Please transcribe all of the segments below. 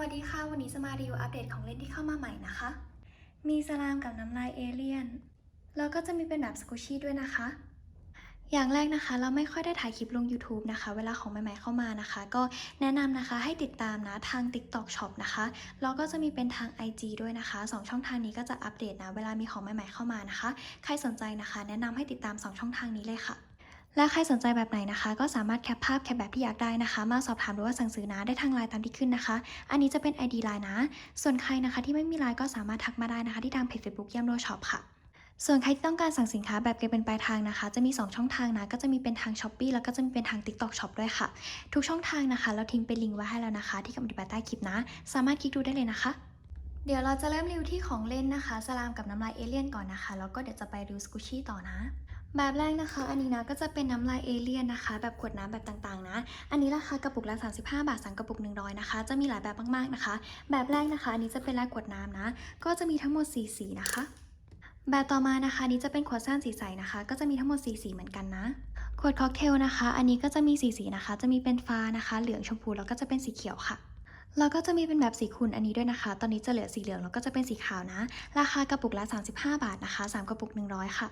วัสดีค่ะ วันนี้จะมารีวิวอัปเดตของเล่นที่เข้ามาใหม่นะคะ มีสลามกับน้ำลายเอเลี่ยน แล้วก็จะมีเป็นแบบสกูชี่ด้วยนะคะ อย่างแรกนะคะ เราไม่ค่อยได้ถ่ายคลิปลง YouTube นะคะ เวลาของใหม่ๆเข้ามานะคะ ก็แนะนำนะคะให้ติดตามนะทาง TikTok Shop นะคะ แล้วก็จะมีเป็นทาง IG ด้วยนะคะสองช่องทางนี้ก็จะอัปเดตนะ เวลามีของใหม่ๆเข้ามานะคะ ใครสนใจนะคะ แนะนำให้ติดตามสองช่องทางนี้เลยค่ะ และใครสนใจแบบไหนนะคะ ก็สามารถแคปภาพแคปแบบที่อยากได้นะคะ มาสอบถามหรือว่าสั่งซื้อนะได้ทางไลน์ตามที่ขึ้นนะคะ อันนี้จะเป็น ID ไลน์นะ ส่วนใครนะคะที่ไม่มีไลน์ก็สามารถทักมาได้นะคะ ที่ทางเพจ Facebook ย่ำโรช็อปค่ะส่วนใครที่ต้องการสั่งสินค้าแบบเก็บเป็นปลายทางนะคะ จะมี 2 ช่องทางนะ ก็จะมีเป็นทาง s h อ p e e แล้วก็จะมีเป็นทาง TikTok Shop ด้วยค่ะ ทุกช่องทางนะคะ เราทิ้งเป็นลิงก์ไว้ให้แล้วนะคะ ที่คำอธิบายใต้คลิปนะ สามารถคลิกดูได้เลยนะคะ เดี๋ยวเราจะเริ่มรีวิวที่ของเล่นนะคะ สลามกับน้ำลายเอเลี่ยนก่อนนะคะ แล้วก็เดี๋ยวจะไปรีวิวสกูชี่ต่อนะ แบบแรกนะคะ อันนี้นะก็จะเป็นน้ำลายเอเลี่ยนนะคะ แบบขวดน้ำแบบต่างๆนะ อันนี้ราคากระปุกละ35 บาทสั่งกระปุก 100 นะคะ จะมีหลายแบบมากๆนะคะ แบบแรกนะคะ อันนี้จะเป็นลายขวดน้ำนะ ก็จะมีทั้งหมด 4 สีนะคะ แบบต่อมานะคะอันนี้จะเป็นขวดซ่านสีใสนะคะ ก็จะมีทั้งหมด 4 สีเหมือนกันนะ ขวดค็อกเทลนะคะ อันนี้ก็จะมีสีสีนะคะ จะมีเป็นฟ้านะคะ เหลืองชมพูแล้วก็จะเป็นสีเขียวค่ะแล้วก็จะมีเป็นแบบสีขุ่นอันนี้ด้วยนะคะ ตอนนี้จะเหลือสีเหลืองแล้วก็จะเป็นสีขาวนะ ราคากระปุกละ 35 บาทนะคะ 3 กระปุก 100 ค่ะ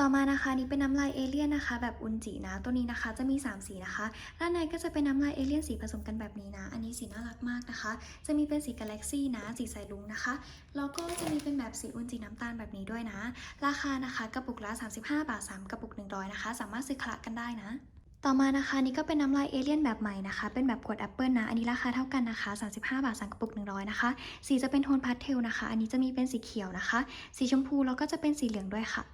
ต่อมานะคะนนี้เป็นน้ำลายเอเลี่ยนนะคะ แบบอุนจินะตัวนี้นะคะจะมี 3 สีนะคะด้านในก็จะเป็นน้ำลายเอเลี่ยนสีผสมกันแบบนี้นะ อันนี้สีน่ารักมากนะคะ จะมีเป็นสีกาแล็กซี่นะ สีสายลุงนะคะแล้วก็จะมีเป็นแบบสีอุนจิน้ำตาลแบบนี้ด้วยนะ ราคานะคะกระปุกละ 35 บาท 3 กระปุก 100 นะคะ สามารถซื้อคละกันได้นะต่อมานะคะนี่ก็เป็นน้ำลายเอเลี่ยนแบบใหม่นะคะ เป็นแบบขวดแอปเปิลนะ อันนี้ราคาเท่ากันนะคะ 35 บาท3กระปุก 100 นะคะ สีจะเป็นโทนพาสเทลนะคะ อันนี้จะมีเป็นสีเขียวนะคะ สีชมพูแล้วก็จะเป็นสีเหลืองด้วยค่ะ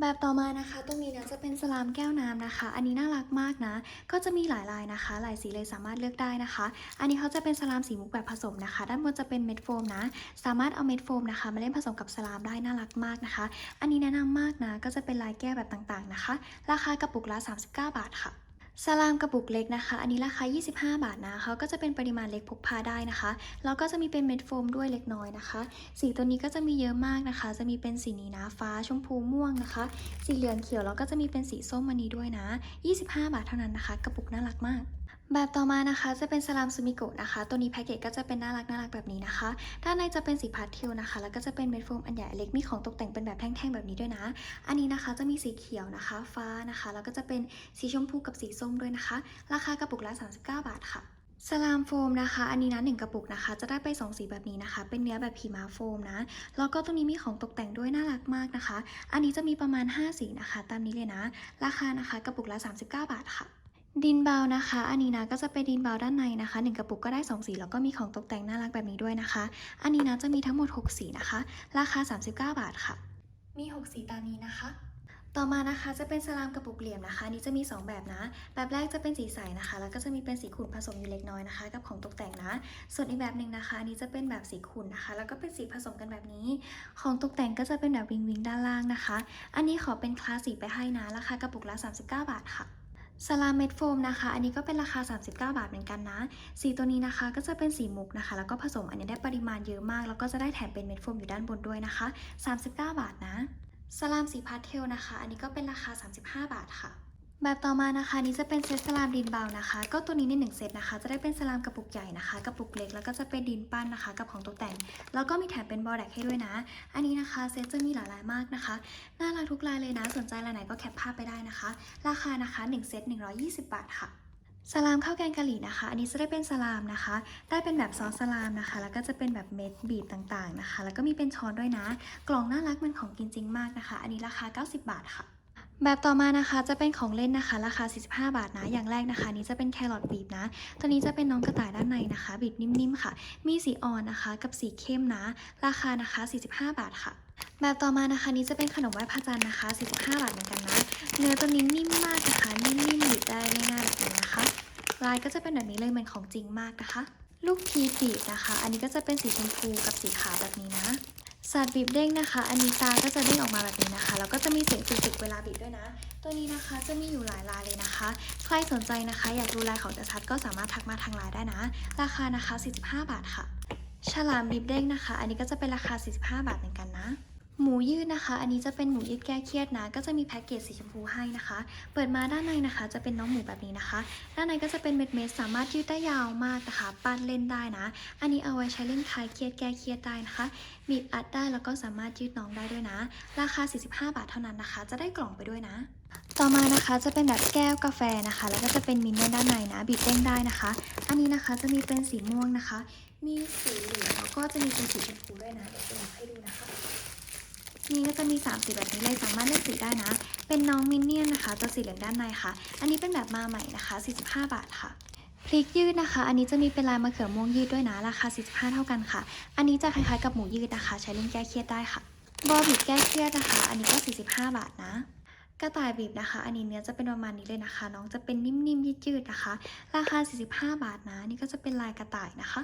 แบบต่อมานะคะ ตรงนี้นะจะเป็นสลามแก้วน้ำนะคะ อันนี้น่ารักมากนะ ก็จะมีหลายลายนะคะ หลายสีเลยสามารถเลือกได้นะคะ อันนี้เขาจะเป็นสลามสีมุกแบบผสมนะคะ ด้านบนจะเป็นเม็ดโฟมนะ สามารถเอาเม็ดโฟมนะคะ มาเล่นผสมกับสลามได้น่ารักมากนะคะ อันนี้แนะนำมากนะ ก็จะเป็นลายแก้วแบบต่างๆนะคะ ราคากระปุกละ 39 บาทค่ะ สลามกระปุกเล็กนะคะ อันนี้ราคา 25 บาทนะเขาก็จะเป็นปริมาณเล็กพกพาได้นะคะ แล้วก็จะมีเป็นเม็ดโฟมด้วยเล็กน้อยนะคะ สีตัวนี้ก็จะมีเยอะมากนะคะ จะมีเป็นสีนี้นะฟ้าชมพูม่วงนะคะ สีเหลืองเขียวแล้วก็จะมีเป็นสีส้มอันนี้ด้วยนะ 25 บาทเท่านั้นนะคะ กระปุกน่ารักมาก แบบต่อมานะคะจะเป็นสลามซูมิโกะนะคะ ตัวนี้แพ็กเกจก็จะเป็นน่ารักน่ารักแบบนี้นะคะ ด้านในจะเป็นสีพาสเทลนะคะ แล้วก็จะเป็นเม็ดโฟมอันใหญ่เล็กมีของตกแต่งเป็นแบบแท่งๆแบบนี้ด้วยนะ อันนี้นะคะจะมีสีเขียวนะคะ ฟ้านะคะ แล้วก็จะเป็นสีชมพูกับสีส้มด้วยนะคะ ราคากระปุกละ 39 บาทค่ะสลามโฟมนะคะ อันนี้นะหนึ่งกระปุกนะคะ จะได้ไป 2 สีแบบนี้นะคะ เป็นเนื้อแบบพีมาโฟมนะ แล้วก็ตรงนี้มีของตกแต่งด้วยน่ารักมากนะคะ อันนี้จะมีประมาณ 5 สีนะคะ ตามนี้เลยนะ ราคานะคะกระปุกละ 39 บาทค่ะ ดินเบานะคะ อันนี้นะก็จะเป็นดินเบาด้านในนะคะหนึ่งกระปุกก็ได้ 2 สี แล้วก็มีของตกแต่งน่ารักแบบนี้ด้วยนะคะ อันนี้นะจะมีทั้งหมด 6 สีนะคะ ราคา 39 บาทค่ะ มี 6 สีตามนี้นะคะ ต่อมานะคะจะเป็นสลามกระปุกเหลี่ยมนะคะอันนี้จะมี 2 แบบนะ แบบแรกจะเป็นสีใสนะคะ แล้วก็จะมีเป็นสีขุ่นผสมอยู่เล็กน้อยนะคะ กับของตกแต่งนะ ส่วนอีกแบบหนึ่งนะคะอันนี้จะเป็นแบบสีขุ่นนะคะ แล้วก็เป็นสีผสมกันแบบนี้ ของตกแต่งก็จะเป็นแบบวิงวิงด้านล่างนะคะ อันนี้ขอเป็นคลาสสีไปให้นะ ราคากระปุกละ 39 บาทค่ะ สลามเม็ดโฟมนะคะ อันนี้ก็เป็นราคา 39 บาทเหมือนกันนะ สีตัวนี้นะคะก็จะเป็นสีมุกนะคะ แล้วก็ผสมอันนี้ได้ปริมาณเยอะมาก แล้วก็จะได้แถมเป็นเม็ดโฟมอยู่ด้านบนด้วยนะคะ 39 บาทนะ สลามสีพาสเทลนะคะ อันนี้ก็เป็นราคา 35 บาทค่ะ แบบต่อมานะคะนี่จะเป็นเซตสลามดินเบานะคะ ก็ตัวนี้ในหนึ่งเซตนะคะ จะได้เป็นสลามกระปุกใหญ่นะคะกระปุกเล็กแล้วก็จะเป็นดินปั้นนะคะ กับของตกแต่ง แล้วก็มีแถมเป็นบอแดกให้ด้วยนะ อันนี้นะคะเซตจะมีหลายลายมากนะคะน่ารักทุกลายเลยนะ สนใจลายไหนก็แคปภาพไปได้นะคะ ราคานะคะ1เซต120 บาทค่ะสลามข้าวแกงกะหรี่นะคะ อันนี้จะได้เป็นสลามนะคะ ได้เป็นแบบซอสสลามนะคะ แล้วก็จะเป็นแบบเม็ดบีบต่างๆนะคะ แล้วก็มีเป็นช้อนด้วยนะ กล่องน่ารักมันของกินจริงมากนะคะ อันนี้ราคา 90 บาทค่ะ แบบต่อมานะคะจะเป็นของเล่นนะคะ ราคา 45 บาทนะ อย่างแรกนะคะ นี้จะเป็นแครอทบีบนะ ตัวนี้จะเป็นน้องกระต่ายด้านในนะคะ บีบนิ่มๆค่ะ มีสีอ่อนนะคะ กับสีเข้มนะ ราคานะคะ 45 บาทค่ะ แบบต่อมานะคะ นี้จะเป็นขนมไหว้พระจันทร์นะคะ 45 บาทเหมือนกันนะ เนื้อตัวนี้นิ่มมากนะคะนิ่มๆบีบได้ง่ายๆแบบนี้นะคะลายก็จะเป็นแบบนี้เลยเหมือนของจริงมากนะคะ ลูกทีบีบนะคะ อันนี้ก็จะเป็นสีชมพูกับสีขาวแบบนี้นะ สัตว์บีบเด้งนะคะ อันนี้ตาก็จะเด้งออกมาแบบนี้นะคะ แล้วก็จะมีเสียงตึกๆเวลาบีบด้วยนะ ตัวนี้นะคะจะมีอยู่หลายลายเลยนะคะ ใครสนใจนะคะ อยากดูลายของจะชัดก็สามารถทักมาทางไลน์ได้นะ ราคานะคะ 45 บาทค่ะ ฉลามบีบเด้งนะคะ อันนี้ก็จะเป็นราคา 45 บาทเหมือนกันนะ หมูยืดนะคะ อันนี้จะเป็นหมูยืดแก้เครียดนะ ก็จะมีแพ็กเกจสีชมพูให้นะคะ เปิดมาด้านในนะคะ จะเป็นน้องหมูแบบนี้นะคะ ด้านในก็จะเป็นเม็ดเม็ดสามารถยืดได้ยาวมากนะคะ ปั้นเล่นได้นะ อันนี้เอาไว้ใช้เล่นคลายเครียดแก้เครียดได้นะคะ บีบอัดได้แล้วก็สามารถยืดน้องได้ด้วยนะ ราคา 45 บาทเท่านั้นนะคะ จะได้กล่องไปด้วยนะ ต่อมานะคะจะเป็นแบบแก้วกาแฟนะคะ แล้วก็จะเป็นมินเนี่ยนด้านในนะ บีบเด้งได้นะคะ อันนี้นะคะจะมีเป็นสีม่วงนะคะ มีสีเหลืองแล้วก็จะมีเป็นสีชมพูด้วยนะ เดี๋ยวจะอกให้ดูนะคะ นี่ก็จะมี 3 สีแบบนี้เลยสามารถเลือกสีได้นะ เป็นน้องมินเนี่ยนนะคะตัวสีเหลืองด้านในค่ะ อันนี้เป็นแบบมาใหม่นะคะ 45 บาทค่ะพริกยืดนะคะ อันนี้จะมีเป็นลายมะเขือม่วงยืดด้วยนะ ราคา 45 เท่ากันค่ะ อันนี้จะคล้ายๆกับหมูยืดนะคะ ใช้เล่นแก้เครียดได้ค่ะ บอบิดแก้เครียดนะคะ อันนี้ก็ 45 บาทนะ กระต่ายบีบนะคะ อันนี้เนื้อจะเป็นประมาณนี้เลยนะคะ น้องจะเป็นนิ่มๆยืดๆนะคะ ราคา 45 บาทนะ นี่ก็จะเป็นลายกระต่ายนะคะ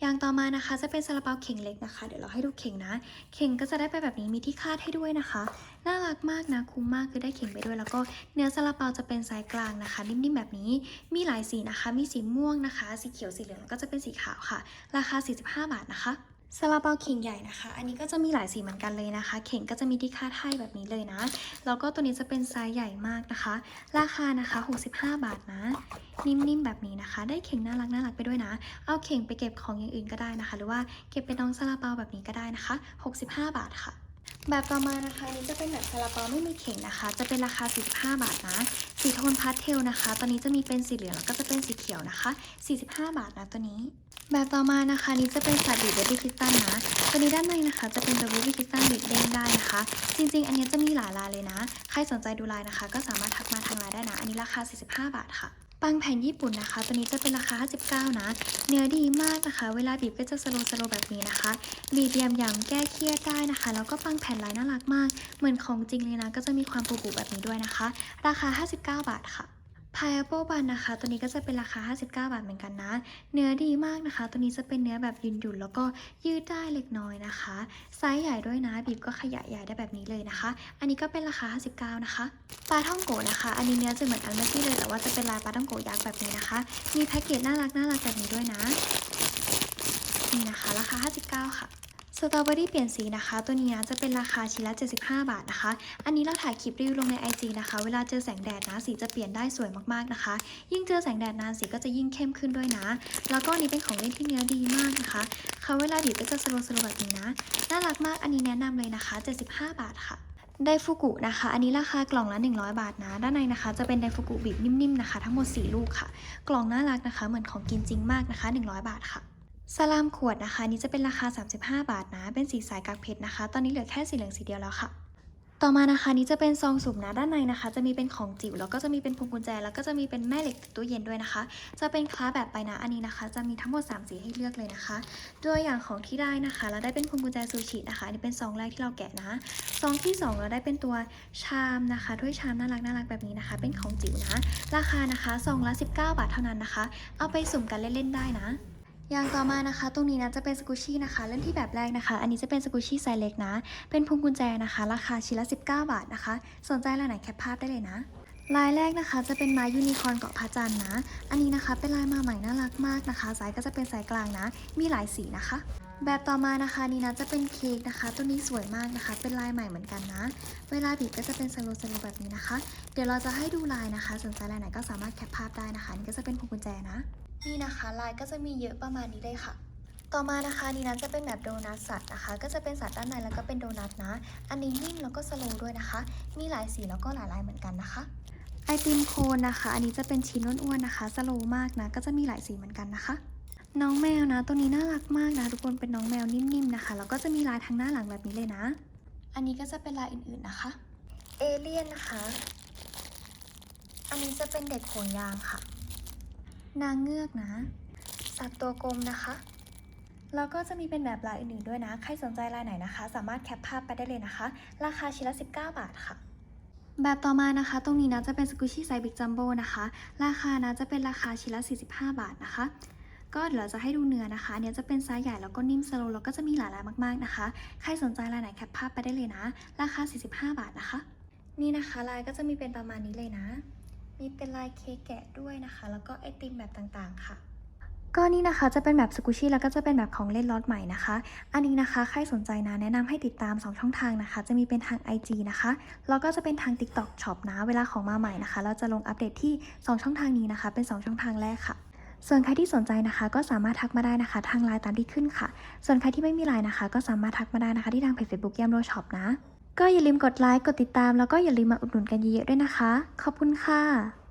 อย่างต่อมานะคะจะเป็นซาลาเปาเข่งเล็กนะคะ เดี๋ยวเราให้ดูเข่งนะ เข่งก็จะได้ไปแบบนี้มีที่คาดให้ด้วยนะคะ น่ารักมากนะคุ้มมากคือได้เข่งไปด้วย แล้วก็เนื้อซาลาเปาจะเป็นไซส์กลางนะคะ นิ่มๆแบบนี้มีหลายสีนะคะ มีสีม่วงนะคะ สีเขียวสีเหลืองแล้วก็จะเป็นสีขาวค่ะ ราคา 45 บาทนะคะ ซาลาเปาเข่งใหญ่นะคะ อันนี้ก็จะมีหลายสีเหมือนกันเลยนะคะ เข่งก็จะมีที่คาดให้แบบนี้เลยนะ แล้วก็ตัวนี้จะเป็นไซส์ใหญ่มากนะคะ ราคานะคะ 65 บาทนะ นิ่มๆแบบนี้นะคะ ได้เข่งน่ารักน่ารักไปด้วยนะ เอาเข่งไปเก็บของอย่างอื่นก็ได้นะคะ หรือว่าเก็บเป็นน้องซาลาเปาแบบนี้ก็ได้นะคะ 65 บาทค่ะ แบบต่อมานะคะนี้จะเป็นแบบซาลาเปาไม่มีเข่งนะคะ จะเป็นราคา 45 บาทนะ สีโทนพาสเทลนะคะ ตอนนี้จะมีเป็นสีเหลืองแล้วก็จะเป็นสีเขียวนะคะ 45 บาทนะตัวนี้ แบบต่อมานะคะนี้จะเป็นสัตว์บีเบบี้คิตตันนะตัวนี้ด้านในนะคะจะเป็นเบบี้คิตตันบีบเด้งได้นะคะ จริงๆ อันนี้จะมีหลายลายเลยนะ ใครสนใจดูลายนะคะ ก็สามารถทักมาทางไลน์ได้นะ อันนี้ราคา 45 บาทค่ะ ปังแผ่นญี่ปุ่นนะคะ ตัวนี้จะเป็นราคา 59 นะ เนื้อดีมากนะคะ เวลาบีบก็จะสโลว์สโลว์แบบนี้นะคะ บีบยำๆแก้เครียดได้นะคะ แล้วก็ปังแผ่นลายน่ารักมาก เหมือนของจริงเลยนะ ก็จะมีความปูๆแบบนี้ด้วยนะคะ ราคา 59 บาทค่ะ พายแอปเปิลบันนะคะ ตัวนี้ก็จะเป็นราคา 59 บาทเหมือนกันนะ เนื้อดีมากนะคะ ตัวนี้จะเป็นเนื้อแบบยืนหยุ่นแล้วก็ยืดได้เล็กน้อยนะคะ ไซส์ใหญ่ด้วยนะ บีบก็ขยายใหญ่ได้แบบนี้เลยนะคะ อันนี้ก็เป็นราคา 59 นะคะ ปลาท่องโกะนะคะ อันนี้เนื้อจะเหมือนอันเมื่อกี้เลย แต่ว่าจะเป็นลายปลาท่องโกะยักษ์แบบนี้นะคะ มีแพ็กเกจน่ารักน่ารักแบบนี้ด้วยนะ นี่นะคะ ราคา 59 ค่ะ สตรอเบอรี่เปลี่ยนสีนะคะ ตัวนี้นะจะเป็นราคาชิ้นละ 75 บาทนะคะ อันนี้เราถ่ายคลิปรีวิวลงใน IG นะคะ เวลาเจอแสงแดดนะสีจะเปลี่ยนได้สวยมากๆนะคะ ยิ่งเจอแสงแดดนานสีก็จะยิ่งเข้มขึ้นด้วยนะ แล้วก็นี้เป็นของเล่นที่เนื้อดีมากนะคะเขาเวลาบีบก็จะสโลว์สโลว์แบบนี้นะ น่ารักมากอันนี้แนะนำเลยนะคะ 75 บาทค่ะไดฟูกุนะคะ อันนี้ราคากล่องละ 100 บาทนะ ด้านในนะคะจะเป็นไดฟูกุบีบนิ่มๆนะคะ ทั้งหมด 4 ลูกค่ะ กล่องน่ารักนะคะ เหมือนของกินจริงมากนะคะ 100 บาทค่ะ สลามขวดนะคะ นี้จะเป็นราคา 35 บาทนะ เป็นสีสายกากเพชรนะคะ ตอนนี้เหลือแค่สีเหลืองสีเดียวแล้วค่ะ ต่อมานะคะนี้จะเป็นซองสุ่มนะด้านในนะคะ จะมีเป็นของจิ๋วแล้วก็จะมีเป็นพวงกุญแจ แล้วก็จะมีเป็นแม่เหล็กติดตู้เย็นด้วยนะคะ จะเป็นคล้าแบบไปนะอันนี้นะคะ จะมีทั้งหมด 3 สีให้เลือกเลยนะคะตัวอย่างของที่ได้นะคะ เราได้เป็นพวงกุญแจซูชินะคะอันนี้เป็นซองแรกที่เราแกะนะซองที่ 2 เราได้เป็นตัวชามนะคะถ้วยชามน่ารักน่ารักแบบนี้นะคะ เป็นของจิ๋วนะ ราคานะคะซองละ 19 บาทเท่านั้นนะคะ เอาไปสุ่มกันเล่นๆได้นะ อย่างต่อมานะคะ ตรงนี้นะจะเป็นสกูชี่นะคะ เล่นที่แบบแรกนะคะ อันนี้จะเป็นสกูชี่ไซส์เล็กนะ เป็นพวงกุญแจนะคะ ราคาชิ้นละ 19 บาทนะคะ สนใจลายไหนแคปภาพได้เลยนะลายแรกนะคะจะเป็นไม้ยูนิคอร์นเกาะพระจันทร์นะ อันนี้นะคะเป็นลายมาใหม่น่ารักมากนะคะไซส์ก็จะเป็นไซส์กลางนะ มีหลายสีนะคะ แบบต่อมานะคะนี่นะจะเป็นเค้กนะคะ ตัวนี้สวยมากนะคะ เป็นลายใหม่เหมือนกันนะ เวลาบีบก็จะเป็นสโลสโลแบบนี้นะคะ เดี๋ยวเราจะให้ดูลายนะคะ สนใจลายไหนก็สามารถแคปภาพได้นะคะ นี่ก็จะเป็นพวงกุญแจนะ นี่นะคะลายก็จะมีเยอะประมาณนี้เลยค่ะ ต่อมานะคะนี่นะจะเป็นแบบโดนัทสัตว์นะคะ ก็จะเป็นสัตว์ด้านในแล้วก็เป็นโดนัทนะ อันนี้นิ่มแล้วก็สโลว์ด้วยนะคะ มีหลายสีแล้วก็หลายลายเหมือนกันนะคะไอติมโคนนะคะ อันนี้จะเป็นชิ้นอ้วนๆนะคะ สโลว์มากนะ ก็จะมีหลายสีเหมือนกันนะคะ น้องแมวนะ ตัวนี้น่ารักมากนะ ทุกคน เป็นน้องแมวนิ่มๆนะคะ แล้วก็จะมีลายทางหน้าหลังแบบนี้เลยนะ อันนี้ก็จะเป็นลายอื่นๆนะคะ เอเลี่ยนนะคะ อันนี้จะเป็นเด็กห่วงยางค่ะ นางเงือกนะ สัตว์ตัวกลมนะคะ แล้วก็จะมีเป็นแบบลายอื่นๆด้วยนะ ใครสนใจลายไหนนะคะ สามารถแคปภาพไปได้เลยนะคะ ราคาชิ้นละ 19 บาทค่ะ แบบต่อมานะคะ ตรงนี้นะจะเป็นสกูชี่ไซส์บิ๊กจัมโบ้นะคะ ราคานะจะเป็นราคาชิ้นละ 45 บาทนะคะก็เดี๋ยวเราจะให้ดูเนื้อนะคะเนี้ยจะเป็นไซส์ใหญ่แล้วก็นิ่มสโลว์แล้วก็จะมีหลายลายมาก ๆนะคะ ใครสนใจลายไหนแคปภาพไปได้เลยนะ ราคา 45 บาทนะคะ นี่นะคะลายก็จะมีเป็นประมาณนี้เลยนะ มีเป็นลายเค้กแกะด้วยนะคะ แล้วก็ไอติมแบบต่างๆค่ะ ก็นี่นะคะจะเป็นแบบสกูชี่แล้วก็จะเป็นแบบของเล่นล็อตใหม่นะคะ อันนี้นะคะใครสนใจนะแนะนำให้ติดตาม 2 ช่องทางนะคะ จะมีเป็นทาง IG นะคะแล้วก็จะเป็นทาง TikTok Shop นะเวลาของมาใหม่นะคะ เราจะลงอัปเดตที่ 2 ช่องทางนี้นะคะ เป็น 2 ช่องทางแรกค่ะส่วนใครที่สนใจนะคะก็สามารถทักมาได้นะคะ ทางไลน์ตามที่ขึ้นค่ะ ส่วนใครที่ไม่มีไลน์นะคะ ก็สามารถทักมาได้นะคะ ที่ทางเพจ Facebook ยามโรช็อปนะ ก็อย่าลืมกดไลค์ กดติดตาม แล้วก็อย่าลืมมาอุดหนุนกันเยอะๆด้วยนะคะ ขอบคุณค่ะ